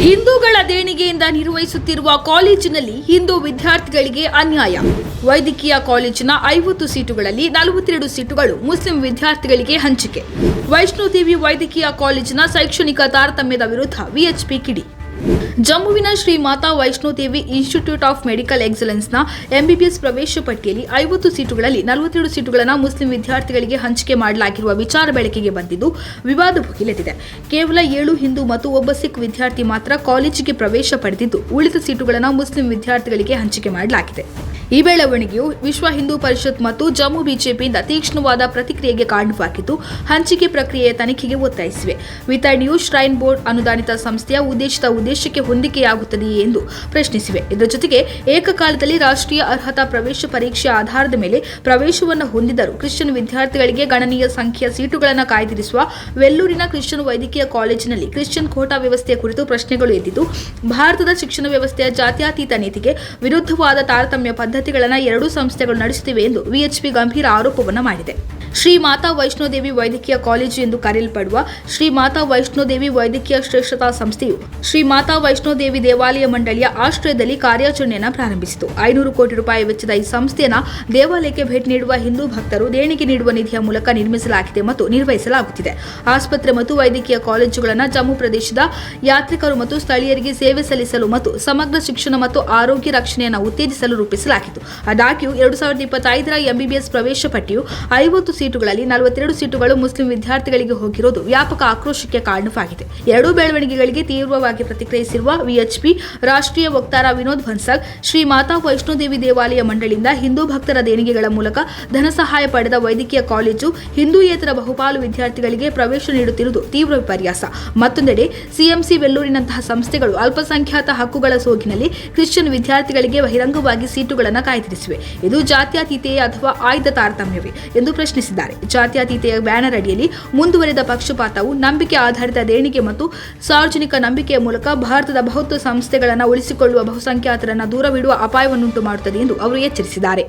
ಹಿಂದೂಗಳ ದೇಣಿಗೆಯಿಂದ ನಿರ್ವಹಿಸುತ್ತಿರುವ ಕಾಲೇಜಿನಲ್ಲಿ ಹಿಂದೂ ವಿದ್ಯಾರ್ಥಿಗಳಿಗೆ ಅನ್ಯಾಯ. ವೈದ್ಯಕೀಯ ಕಾಲೇಜಿನ ಐವತ್ತು ಸೀಟುಗಳಲ್ಲಿ ನಲವತ್ತೆರಡು ಸೀಟುಗಳು ಮುಸ್ಲಿಂ ವಿದ್ಯಾರ್ಥಿಗಳಿಗೆ ಹಂಚಿಕೆ. ವೈಷ್ಣೋದೇವಿ ವೈದ್ಯಕೀಯ ಕಾಲೇಜಿನ ಶೈಕ್ಷಣಿಕ ತಾರತಮ್ಯದ ವಿರುದ್ಧ ವಿಎಚ್ಪಿ ಕಿಡಿ. ಜಮ್ಮುವಿನ Shri Mata Vaishnodevi institute of medical ಎಕ್ಸಲೆನ್ಸ್ನ MBBS ಪ್ರವೇಶ ಪಟ್ಟಿಯಲ್ಲಿ ಐವತ್ತು ಸೀಟುಗಳಲ್ಲಿ ನಲವತ್ತೆರಡು ಸೀಟುಗಳನ್ನು ಮುಸ್ಲಿಂ ವಿದ್ಯಾರ್ಥಿಗಳಿಗೆ ಹಂಚಿಕೆ ಮಾಡಲಾಗಿರುವ ವಿಚಾರ ಬೆಳಕಿಗೆ ಬಂದಿದ್ದು ವಿವಾದ ಭುಗಿಲೆದಿದೆ ಕೇವಲ ಏಳು ಹಿಂದೂ ಮತ್ತು ಒಬ್ಬ ಸಿಖ್ ವಿದ್ಯಾರ್ಥಿ ಮಾತ್ರ ಕಾಲೇಜಿಗೆ ಪ್ರವೇಶ ಪಡೆದಿದ್ದು ಉಳಿದ ಸೀಟುಗಳನ್ನು ಮುಸ್ಲಿಂ ವಿದ್ಯಾರ್ಥಿಗಳಿಗೆ ಹಂಚಿಕೆ ಮಾಡಲಾಗಿದೆ. ಈ ಬೆಳವಣಿಗೆಯು ವಿಶ್ವ ಹಿಂದೂ ಪರಿಷತ್ ಮತ್ತು ಜಮ್ಮು ಬಿಜೆಪಿಯಿಂದ ತೀಕ್ಷ್ಣವಾದ ಪ್ರತಿಕ್ರಿಯೆಗೆ ಕಾರಣವಾಗಿದ್ದು, ಹಂಚಿಕೆ ಪ್ರಕ್ರಿಯೆಯ ತನಿಖೆಗೆ ಒತ್ತಾಯಿಸಿವೆ. ವಿತರಣೆಯು ಶ್ರೈನ್ ಬೋರ್ಡ್ ಅನುದಾನಿತ ಸಂಸ್ಥೆಯ ಉದ್ದೇಶಿತ ಉದ್ದೇಶಕ್ಕೆ ಹೊಂದಿಕೆಯಾಗುತ್ತದೆಯೇ ಎಂದು ಪ್ರಶ್ನಿಸಿವೆ. ಇದರ ಜೊತೆಗೆ ಏಕಕಾಲದಲ್ಲಿ ರಾಷ್ಟ್ರೀಯ ಅರ್ಹತಾ ಪ್ರವೇಶ ಪರೀಕ್ಷೆಯ ಆಧಾರದ ಮೇಲೆ ಪ್ರವೇಶವನ್ನು ಹೊಂದಿದ್ದರೂ ಕ್ರಿಶ್ಚಿಯನ್ ವಿದ್ಯಾರ್ಥಿಗಳಿಗೆ ಗಣನೀಯ ಸಂಖ್ಯೆಯ ಸೀಟುಗಳನ್ನು ಕಾಯ್ದಿರಿಸುವ ವೆಲ್ಲೂರಿನ ಕ್ರಿಶ್ಚಿಯನ್ ವೈದ್ಯಕೀಯ ಕಾಲೇಜಿನಲ್ಲಿ ಕ್ರಿಶ್ಚಿಯನ್ ಕೋಟಾ ವ್ಯವಸ್ಥೆಯ ಕುರಿತು ಪ್ರಶ್ನೆಗಳು ಎದ್ದಿದ್ದು, ಭಾರತದ ಶಿಕ್ಷಣ ವ್ಯವಸ್ಥೆಯ ಜಾತ್ಯಾತೀತ ನೀತಿಗೆ ವಿರುದ್ಧವಾದ ತಾರತಮ್ಯ ಪದ್ಧತಿಗಳನ್ನು ಎರಡೂ ಸಂಸ್ಥೆಗಳು ನಡೆಸುತ್ತಿವೆ ಎಂದು ವಿಎಚ್ಪಿ ಗಂಭೀರ ಆರೋಪವನ್ನು ಮಾಡಿದೆ. ಶ್ರೀ ಮಾತಾ ವೈಷ್ಣೋದೇವಿ ವೈದ್ಯಕೀಯ ಕಾಲೇಜು ಎಂದು ಕರೆಯಲ್ಪಡುವ ಶ್ರೀ ಮಾತಾ ವೈಷ್ಣೋದೇವಿ ವೈದ್ಯಕೀಯ ಶ್ರೇಷ್ಠತಾ ಸಂಸ್ಥೆಯು ಶ್ರೀ ಮಾತಾ ವೈಷ್ಣೋದೇವಿ ದೇವಾಲಯ ಮಂಡಳಿಯ ಆಶ್ರಯದಲ್ಲಿ ಕಾರ್ಯಾಚರಣೆಯನ್ನು ಪ್ರಾರಂಭಿಸಿತು. ಐನೂರು ಕೋಟಿ ರೂಪಾಯಿ ವೆಚ್ಚದ ಈ ಸಂಸ್ಥೆಯನ್ನು ದೇವಾಲಯಕ್ಕೆ ಭೇಟಿ ನೀಡುವ ಹಿಂದೂ ಭಕ್ತರು ದೇಣಿಗೆ ನೀಡುವ ನಿಧಿಯ ಮೂಲಕ ನಿರ್ಮಿಸಲಾಗಿದೆ ಮತ್ತು ನಿರ್ವಹಿಸಲಾಗುತ್ತಿದೆ. ಆಸ್ಪತ್ರೆ ಮತ್ತು ವೈದ್ಯಕೀಯ ಕಾಲೇಜುಗಳನ್ನು ಜಮ್ಮು ಪ್ರದೇಶದ ಯಾತ್ರಿಕರು ಮತ್ತು ಸ್ಥಳೀಯರಿಗೆ ಸೇವೆ ಸಲ್ಲಿಸಲು ಮತ್ತು ಸಮಗ್ರ ಶಿಕ್ಷಣ ಮತ್ತು ಆರೋಗ್ಯ ರಕ್ಷಣೆಯನ್ನು ಉತ್ತೇಜಿಸಲು ರೂಪಿಸಲಾಗಿತ್ತು. ಆದಾಗ್ಯೂ, ಎರಡು ಸಾವಿರದ ಇಪ್ಪತ್ತೈದರ ಎಂಬಿಬಿಎಸ್ ಪ್ರವೇಶ ಪಟ್ಟಿಯು ಐವತ್ತು ಸೀಟುಗಳಲ್ಲಿ ನಲವತ್ತೆರಡು ಸೀಟುಗಳು ಮುಸ್ಲಿಂ ವಿದ್ಯಾರ್ಥಿಗಳಿಗೆ ಹೋಗಿರುವುದು ವ್ಯಾಪಕ ಆಕ್ರೋಶಕ್ಕೆ ಕಾರಣವಾಗಿದೆ. ಎರಡೂ ಬೆಳವಣಿಗೆಗಳಿಗೆ ತೀವ್ರವಾಗಿ ಪ್ರತಿಕ್ರಿಯಿಸಿರುವ ವಿಎಚ್ಪಿ, ರಾಷ್ಟ್ರೀಯ ವಕ್ತಾರ ವಿನೋದ್ ಭನ್ಸಲ್, ಶ್ರೀ ಮಾತಾ ವೈಷ್ಣೋದೇವಿ ದೇವಾಲಯ ಮಂಡಳಿಯಿಂದ ಹಿಂದೂ ಭಕ್ತರ ದೇಣಿಗೆಗಳ ಮೂಲಕ ಧನ ಸಹಾಯ ಪಡೆದ ವೈದ್ಯಕೀಯ ಕಾಲೇಜು ಹಿಂದೂಯೇತರ ಬಹುಪಾಲು ವಿದ್ಯಾರ್ಥಿಗಳಿಗೆ ಪ್ರವೇಶ ನೀಡುತ್ತಿರುವುದು ತೀವ್ರ ವಿಪರ್ಯಾಸ. ಮತ್ತೊಂದೆಡೆ, ಸಿಎಂಸಿ ವೆಲ್ಲೂರಿನಂತಹ ಸಂಸ್ಥೆಗಳು ಅಲ್ಪಸಂಖ್ಯಾತ ಹಕ್ಕುಗಳ ಸೋಗಿನಲ್ಲಿ ಕ್ರಿಶ್ಚಿಯನ್ ವಿದ್ಯಾರ್ಥಿಗಳಿಗೆ ಬಹಿರಂಗವಾಗಿ ಸೀಟುಗಳನ್ನು ಕಾಯ್ದಿರಿಸಿವೆ. ಇದು ಜಾತ್ಯಾತೀತೆಯೇ ಅಥವಾ ಆಯ್ದ ತಾರತಮ್ಯವೇ ಎಂದು ಪ್ರಶ್ನಿಸಿದ್ದಾರೆ ಜಾತ್ಯತೀತೆಯ ಬ್ಯಾನರ್ ಅಡಿಯಲ್ಲಿ ಮುಂದುವರೆದ ಪಕ್ಷಪಾತವು ನಂಬಿಕೆ ಆಧಾರಿತ ದೇಣಿಗೆ ಮತ್ತು ಸಾರ್ವಜನಿಕ ನಂಬಿಕೆಯ ಮೂಲಕ ಭಾರತದ ಬಹುತ್ವ ಸಂಸ್ಥೆಗಳನ್ನು ಉಳಿಸಿಕೊಳ್ಳುವ ಬಹುಸಂಖ್ಯಾತರನ್ನು ದೂರವಿಡುವ ಅಪಾಯವನ್ನುಂಟು ಮಾಡುತ್ತದೆ ಎಂದು ಅವರು ಎಚ್ಚರಿಸಿದ್ದಾರೆ.